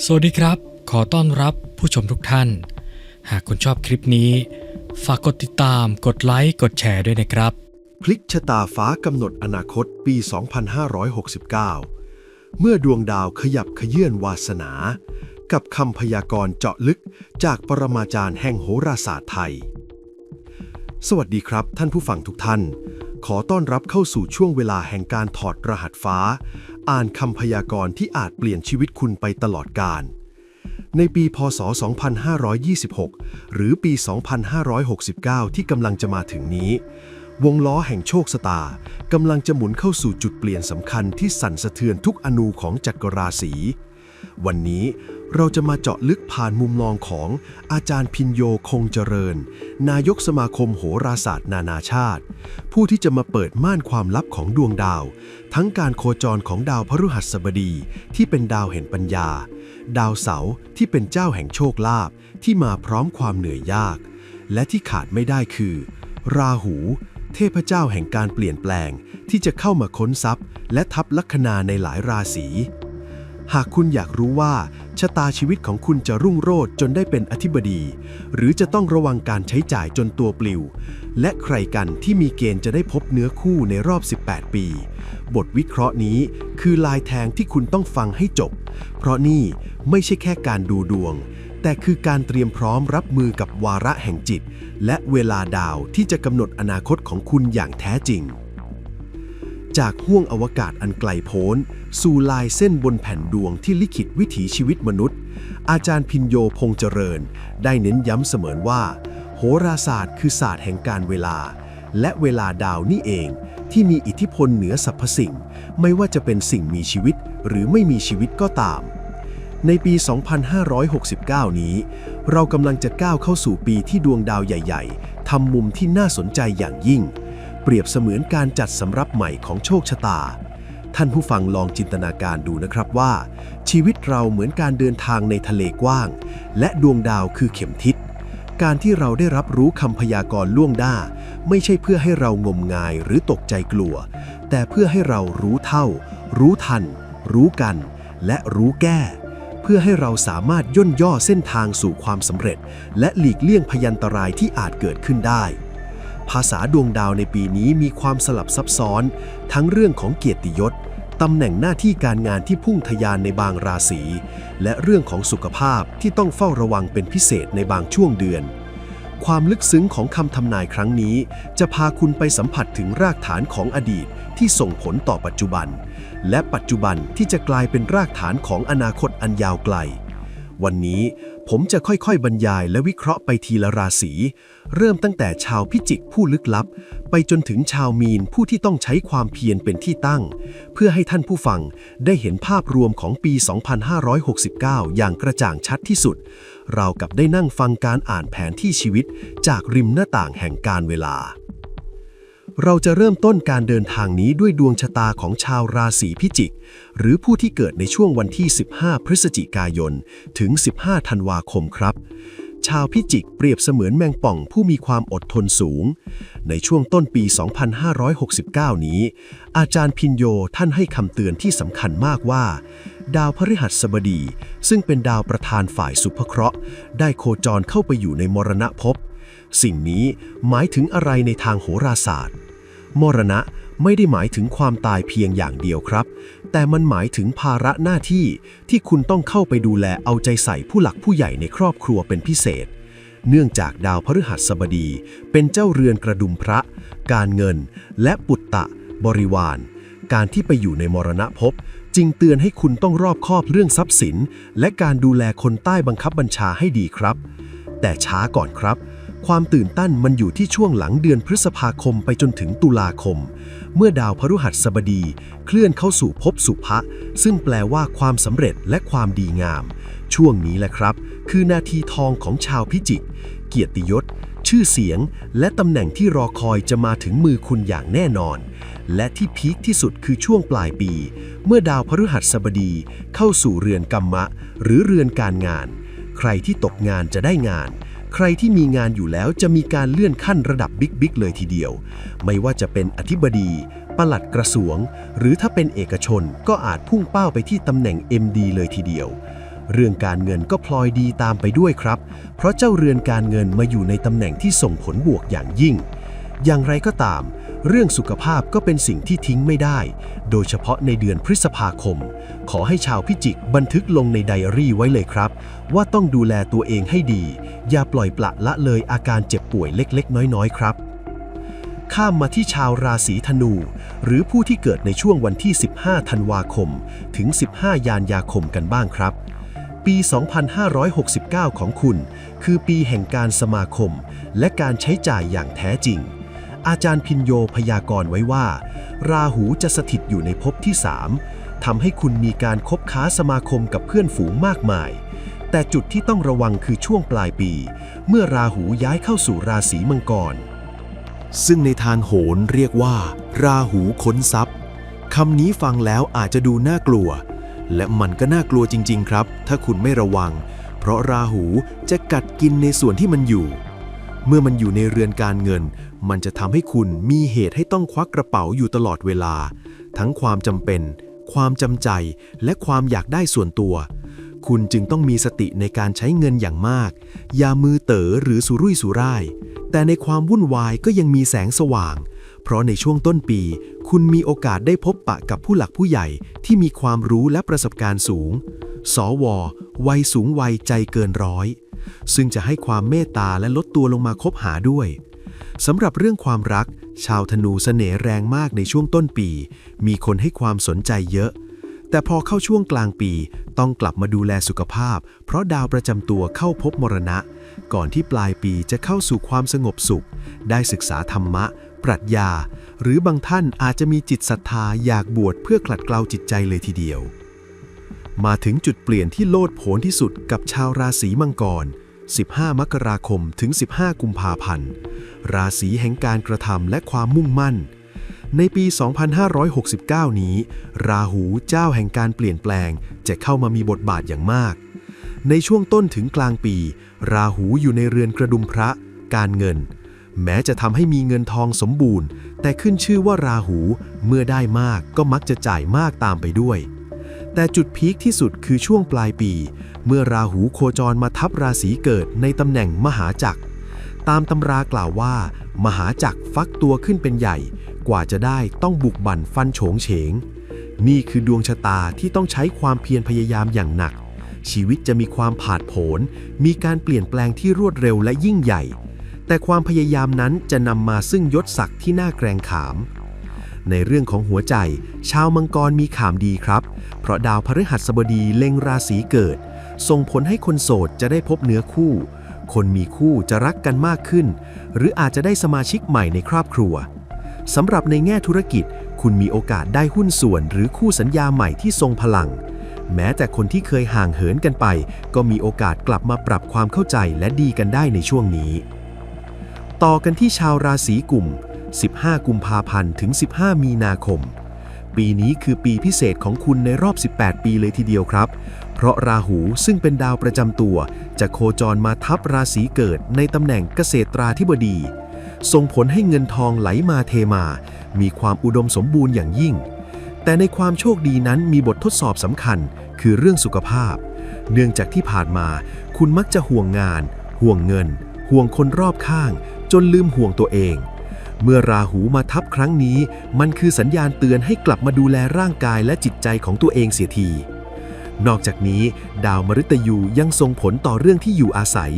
สวัสดีครับ ขอต้อนรับผู้ชมทุกท่าน หากคุณชอบคลิปนี้ ฝากกดติดตาม กดไลค์ กดแชร์ด้วยนะครับ พลิกชะตาฟ้ากำหนดอนาคตปี 2569 เมื่อดวงดาวขยับขยื่นวาสนา กับคำพยากรณ์เจาะลึกจากปรมาจารย์แห่งโหราศาสตร์ไทย สวัสดีครับท่านผู้ฟังทุกท่านขอต้อนรับเข้าสู่ช่วงเวลาแห่งการถอดรหัสฟ้า อ่านคำพยากรณ์ที่อาจเปลี่ยนชีวิตคุณไปตลอดกาล ในปี พศ 2526 หรือปี 2569 ที่กำลังจะมาถึงนี้ วงล้อแห่งโชคชะตากำลังจะหมุนเข้าสู่จุดเปลี่ยนสำคัญที่สั่นสะเทือนทุกอนูของจักรราศี วันนี้เราจะมาเจาะลึกผ่านมุมมองของอาจารย์พินโยคงเจริญ นายกสมาคมโหราศาสตร์ นานาชาติ ผู้ที่จะมาเปิดม่านความลับของดวงดาว ทั้งการโคจรของดาวพฤหัสบดีที่เป็นดาวแห่งปัญญา ดาวเสาร์ที่เป็นเจ้าแห่งโชคลาภที่มาพร้อมความเหนื่อยยาก และที่ขาดไม่ได้คือ ราหูเทพเจ้าแห่งการเปลี่ยนแปลงที่จะเข้ามาค้นทรัพย์ และทับลัคนาในหลายราศี หากคุณอยากรู้ว่า ชะตาชีวิตของคุณจะรุ่งโรจน์จนได้เป็นอธิบดี หรือจะต้องระวังการใช้จ่ายจนตัวปลิว และใครกันที่มีเกณฑ์จะได้พบเนื้อคู่ในรอบ 18 ปี บทวิเคราะห์นี้คือลายแทงที่คุณต้องฟังให้จบ เพราะนี่ไม่ใช่แค่การดูดวง แต่คือการเตรียมพร้อมรับมือกับวาระแห่งจิต และเวลาดาวที่จะกำหนดอนาคตของคุณอย่างแท้จริง จากห้วงอวกาศอันไกลโพ้น สู่ลายเส้นบนแผ่นดวงที่ลิขิตวิถีชีวิตมนุษย์ อาจารย์พินโยพงษ์เจริญ ได้เน้นย้ำเสมอว่า โหราศาสตร์คือศาสตร์แห่งการเวลา และเวลาดาวนี่เอง ที่มีอิทธิพลเหนือสรรพสิ่ง ไม่ว่าจะเป็นสิ่งมีชีวิตหรือไม่มีชีวิตก็ตาม ในปี 2569 นี้ เรากำลังจะก้าวเข้าสู่ปีที่ดวงดาวใหญ่ ๆทำมุมที่น่าสนใจอย่างยิ่ง เปรียบเสมือนการจัดสำรับใหม่ของโชคชะตา ท่านผู้ฟังลองจินตนาการดูนะครับว่า ชีวิตเราเหมือนการเดินทางในทะเลกว้าง และดวงดาวคือเข็มทิศ การที่เราได้รับรู้คำพยากรณ์ล่วงหน้า ไม่ใช่เพื่อให้เรางมงายหรือตกใจกลัว แต่เพื่อให้เรารู้เท่า รู้ทัน รู้กัน และรู้แก้ เพื่อให้เราสามารถย่นย่อเส้นทางสู่ความสำเร็จ และหลีกเลี่ยงพยันตรายที่อาจเกิดขึ้นได้ ภาษาดวงดาวในปีนี้มีความสลับซับซ้อน ทั้งเรื่องของเกียรติยศตำแหน่งหน้าที่การงานที่พุ่งทะยานในบางราศี และเรื่องของสุขภาพที่ต้องเฝ้าระวังเป็นพิเศษในบางช่วงเดือน ความลึกซึ้งของคำทำนายครั้งนี้ จะพาคุณไปสัมผัสถึงรากฐานของอดีตที่ส่งผลต่อปัจจุบัน และปัจจุบันที่จะกลายเป็นรากฐานของอนาคตอันยาวไกล วันนี้ ผมจะค่อยๆ บรรยายและวิเคราะห์ไปทีละราศี เริ่มตั้งแต่ชาวพิจิกผู้ลึกลับ ไปจนถึงชาวมีนผู้ที่ต้องใช้ความเพียรเป็นที่ตั้ง เพื่อให้ท่านผู้ฟังได้เห็นภาพรวมของปี 2569 อย่างกระจ่างชัดที่สุด เรากับได้นั่งฟังการอ่านแผนที่ชีวิตจากริมหน้าต่างแห่งการเวลา เราจะเริ่มต้นการเดินทางนี้ด้วยดวงชะตาของชาวราศีพิจิก หรือผู้ที่เกิดในช่วงวันที่ 15 พฤศจิกายน ถึง 15 ธันวาคมครับ ชาวพิจิกเปรียบเสมือนแมงป่องผู้มีความอดทนสูง ในช่วงต้นปี 2569 นี้ อาจารย์พินโยท่านให้คำเตือนที่สำคัญมากว่า ดาวพฤหัสบดี ซึ่งเป็นดาวประธานฝ่ายสุภเคราะห์ ได้โคจรเข้าไปอยู่ในมรณภพ สิ่งนี้หมายถึงอะไรในทางโหราศาสตร์ มรณะไม่ได้หมายถึงความตายเพียงอย่างเดียวครับ แต่มันหมายถึงภาระหน้าที่ที่คุณต้องเข้าไปดูแลเอาใจใส่ผู้หลักผู้ใหญ่ในครอบครัวเป็นพิเศษ เนื่องจากดาวพฤหัสบดี เป็นเจ้าเรือนกระดุมพระ การเงิน และปุตตะ บริวาร การที่ไปอยู่ในมรณะภพจึงเตือนให้คุณต้องรอบคอบเรื่องทรัพย์สิน และการดูแลคนใต้บังคับบัญชาให้ดีครับ แต่ช้าก่อนครับ ความตื่นตั้นมันอยู่ที่ช่วงหลังเดือนพฤษภาคมไปจนถึงตุลาคม เมื่อดาวพฤหัสบดี เคลื่อนเข้าสู่ภพสุภะซึ่งแปลว่าความสำเร็จและความดีงาม ช่วงนี้แหละครับ คือนาทีทองของชาวพิจิก เกียรติยศ ชื่อเสียง และตำแหน่งที่รอคอยจะมาถึงมือคุณอย่างแน่นอน และที่พีคที่สุดคือช่วงปลายปี เมื่อดาวพฤหัสบดี เข้าสู่เรือนกรรมะ หรือเรือนการงาน ใครที่ตกงานจะได้งาน ใครที่มีงานอยู่แล้วจะมีการเลื่อนขั้นระดับบิ๊กๆเลยทีเดียว ไม่ว่าจะเป็นอธิบดีปลัดกระทรวง หรือถ้าเป็นเอกชนก็อาจพุ่งเป้าไปที่ตำแหน่ง MD เลยทีเดียว เรื่องการเงินก็พลอยดีตามไปด้วยครับ เพราะเจ้าเรือนการเงินมาอยู่ในตำแหน่งที่ส่งผลบวกอย่างยิ่ง อย่างไรก็ตาม เรื่องสุขภาพก็เป็นสิ่งที่ทิ้งไม่ได้ โดยเฉพาะในเดือนพฤษภาคม ขอให้ชาวพิจิกบันทึกลงในไดอารี่ไว้เลยครับ ว่าต้องดูแลตัวเองให้ดี อย่าปล่อยปละละเลยอาการเจ็บป่วยเล็กๆ น้อยๆ ครับ ข้ามมาที่ชาวราศีธนู หรือผู้ที่เกิดในช่วงวันที่ 15 ธันวาคม ถึง 15 ยานยาคมกันบ้างครับปี 2569 ของคุณ คือปีแห่งการสมาคม และการใช้จ่ายอย่างแท้จริง อาจารย์พินโยพยากรณ์ไว้ว่า ราหูจะสถิตอยู่ในภพที่ 3ทำให้คุณมีการคบค้าสมาคมกับเพื่อนฝูงมากมาย แต่จุดที่ต้องระวังคือช่วงปลายปี เมื่อราหูย้ายเข้าสู่ราศีมังกร ซึ่งในทางโหรเรียกว่า ราหูค้นทรัพย์คำนี้ฟังแล้วอาจจะดูน่ากลัว และมันก็น่ากลัวจริง ๆ ครับ ถ้าคุณไม่ระวัง เพราะราหูจะกัดกินในส่วนที่มันอยู่ เมื่อมันอยู่ในเรือนการเงิน มันจะทำให้คุณมีเหตุให้ต้องควักกระเป๋าอยู่ตลอดเวลา ทั้งความจำเป็น ความจำใจ และความอยากได้ส่วนตัว คุณจึงต้องมีสติในการใช้เงินอย่างมาก อย่ามือเต๋อหรือสุรุ่ยสุร่าย แต่ในความวุ่นวายก็ยังมีแสงสว่าง เพราะในช่วงต้นปี คุณมีโอกาสได้พบปะกับผู้หลักผู้ใหญ่ที่มีความรู้และประสบการณ์สูง สว วัยสูงวัยใจเกินร้อย ซึ่งจะให้ความเมตตาและลดตัวลงมาคบหาด้วยสำหรับเรื่องความรัก ชาวธนูเสน่ห์แรงมากในช่วงต้นปี มีคนให้ความสนใจเยอะ แต่พอเข้าช่วงกลางปีต้องกลับมาดูแลสุขภาพ เพราะดาวประจำตัวเข้าพบมรณะ ก่อนที่ปลายปีจะเข้าสู่ความสงบสุข ได้ศึกษาธรรมะ ปรัชญา หรือบางท่านอาจจะมีจิตศรัทธาอยากบวชเพื่อขัดเกลาจิตใจเลยทีเดียว มาถึงจุดเปลี่ยนที่โลดโผนที่สุดกับชาวราศีมังกร 15 มกราคมถึง 15 กุมภาพันธ์ ราศีแห่งการกระทำและความมุ่งมั่น ในปี 2569 นี้ ราหูเจ้าแห่งการเปลี่ยนแปลง จะเข้ามามีบทบาทอย่างมาก ในช่วงต้นถึงกลางปี ราหูอยู่ในเรือนกระดุมพระ การเงิน แม้จะทำให้มีเงินทองสมบูรณ์ แต่ขึ้นชื่อว่าราหูเมื่อได้มากก็มักจะจ่ายมากตามไปด้วย แต่จุดพีคที่สุดคือช่วงปลายปี เมื่อราหูโคจรมาทับราศีเกิดในตำแหน่งมหาจักร ตามตำรากล่าวว่า มหาจักรฟักตัวขึ้นเป็นใหญ่ กว่าจะได้ต้องบุกบั่นฟันโฉงเฉง นี่คือดวงชะตาที่ต้องใช้ความเพียรพยายามอย่างหนัก ชีวิตจะมีความผาดโผน มีการเปลี่ยนแปลงที่รวดเร็วและยิ่งใหญ่ แต่ความพยายามนั้นจะนำมาซึ่งยศศักดิ์ที่น่าแกรงขาม ในเรื่องของหัวใจ ชาวมังกรมีข่าวดีครับ เพราะดาวพฤหัสบดีเล็งราศีเกิด ส่งผลให้คนโสดจะได้พบเนื้อคู่ คนมีคู่จะรักกันมากขึ้น หรืออาจจะได้สมาชิกใหม่ในครอบครัวสำหรับในแง่ธุรกิจ คุณมีโอกาสได้หุ้นส่วนหรือคู่สัญญาใหม่ที่ทรงพลัง แม้แต่คนที่เคยห่างเหินกันไป ก็มีโอกาสกลับมาปรับความเข้าใจและดีกันได้ในช่วงนี้ ต่อกันที่ชาวราศีกุม 15 กุมภาพันธ์ถึง 15 มีนาคม ปีนี้คือปีพิเศษของคุณในรอบ 18 ปีเลยทีเดียวครับ เพราะราหูซึ่งเป็นดาวประจำตัว จะโคจรมาทับราศีเกิดในตำแหน่งเกษตราธิบดี ส่งผลให้เงินทองไหลมาเทมา มีความอุดมสมบูรณ์อย่างยิ่ง แต่ในความโชคดีนั้นมีบททดสอบสำคัญ คือเรื่องสุขภาพ เนื่องจากที่ผ่านมา คุณมักจะห่วงงาน ห่วงเงิน ห่วงคนรอบข้างจนลืมห่วงตัวเอง เมื่อราหูมาทับครั้งนี้ มันคือสัญญาณเตือนให้กลับมาดูแลร่างกายและจิตใจของตัวเองเสียทีนอกจากนี้ ดาวมฤตยูยังส่งผลต่อเรื่องที่อยู่อาศัย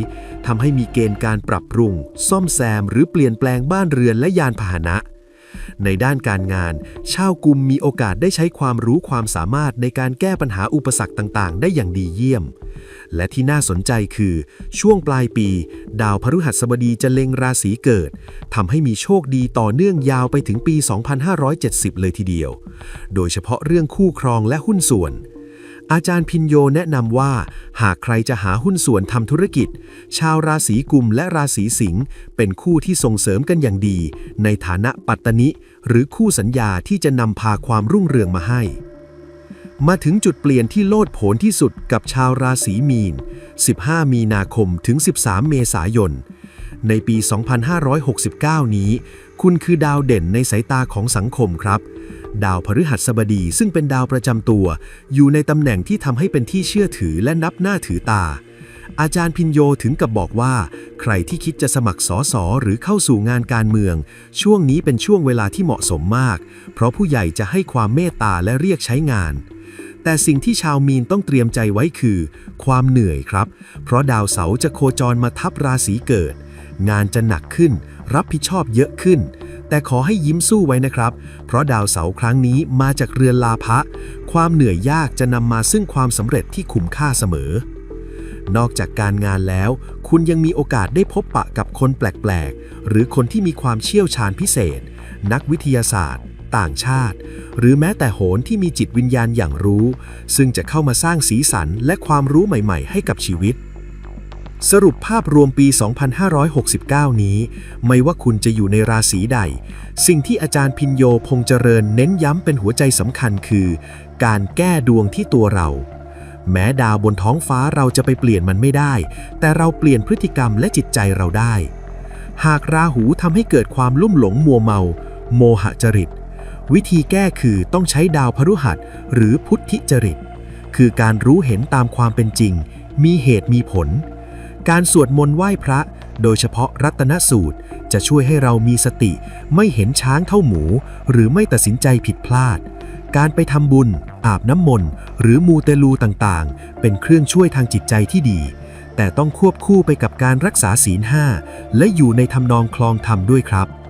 ทำให้มีเกณฑ์การปรับปรุง ซ่อมแซมหรือเปลี่ยนแปลงบ้านเรือนและยานพาหนะ ในด้านการงาน ชาวกลุ่มมีโอกาสได้ใช้ความรู้ความสามารถในการแก้ปัญหาอุปสรรคต่าง ๆ ได้อย่างดีเยี่ยม และที่น่าสนใจคือช่วงปลายปี ดาวพฤหัสบดีจะเล็งราศีเกิดทำให้มีโชคดีต่อเนื่องยาวไปถึงปี 2570 เลยทีเดียว โดยเฉพาะเรื่องคู่ครองและหุ้นส่วน อาจารย์พินโยแนะนำว่า หากใครจะหาหุ้นส่วนทำธุรกิจ ชาวราศีกุมและราศีสิงห์เป็นคู่ที่ส่งเสริมกันอย่างดี ในฐานะปัตตนิหรือคู่สัญญาที่จะนำพาความรุ่งเรืองมาให้ มาถึงจุดเปลี่ยนที่โลดโผนที่สุดกับชาวราศีมีน 15 มีนาคมถึง 13 เมษายน ในปี 2569 นี้ คุณคือดาวเด่นในสายตาของสังคมครับ ดาวพฤหัสบดีซึ่งเป็นดาวประจำตัว อยู่ในตำแหน่งที่ทำให้เป็นที่เชื่อถือและนับหน้าถือตา อาจารย์พินโยถึงกับบอกว่า ใครที่คิดจะสมัครสอสอหรือเข้าสู่งานการเมือง ช่วงนี้เป็นช่วงเวลาที่เหมาะสมมาก เพราะผู้ใหญ่จะให้ความเมตตาและเรียกใช้งาน แต่สิ่งที่ชาวมีนต้องเตรียมใจไว้คือ ความเหนื่อยครับ เพราะดาวเสาร์จะโคจรมาทับราศีเกิด งานจะหนักขึ้น รับผิดชอบเยอะขึ้น แต่ขอให้ยิ้มสู้ไว้นะครับ เพราะดาวเสาร์ครั้งนี้มาจากเรือนลาภะความเหนื่อยยากจะนำมาซึ่งความสำเร็จที่คุ้มค่าเสมอ นอกจากการงานแล้ว คุณยังมีโอกาสได้พบปะกับคนแปลก ๆ หรือคนที่มีความเชี่ยวชาญพิเศษ นักวิทยาศาสตร์ ต่างชาติ หรือแม้แต่โหนที่มีจิตวิญญาณอย่างรู้ ซึ่งจะเข้ามาสร้างสีสันและความรู้ใหม่ ๆ ให้กับชีวิตสรุปภาพรวมปี 2569 นี้ ไม่ว่าคุณจะอยู่ในราศีใด สิ่งที่อาจารย์พินโยพงษ์เจริญเน้นย้ำเป็นหัวใจสำคัญคือ การแก้ดวงที่ตัวเรา แม้ดาวบนท้องฟ้าเราจะไปเปลี่ยนมันไม่ได้ แต่เราเปลี่ยนพฤติกรรมและจิตใจเราได้ หากราหูทำให้เกิดความลุ่มหลงมัวเมา โมหจริต วิธีแก้คือต้องใช้ดาวพฤหัสหรือพุทธิจริต คือการรู้เห็นตามความเป็นจริง มีเหตุมีผล การสวดมนต์ไหว้พระ โดยเฉพาะรัตนสูตรจะช่วยให้เรามีสติ ไม่เห็นช้างเท่าหมู หรือไม่ตัดสินใจผิดพลาด การไปทำบุญ อาบน้ำมนต์ หรือมูเตลูต่างๆ เป็นเครื่องช่วยทางจิตใจที่ดี แต่ต้องควบคู่ไปกับการรักษาศีลห้าและอยู่ในทำนองคลองธรรมด้วยครับ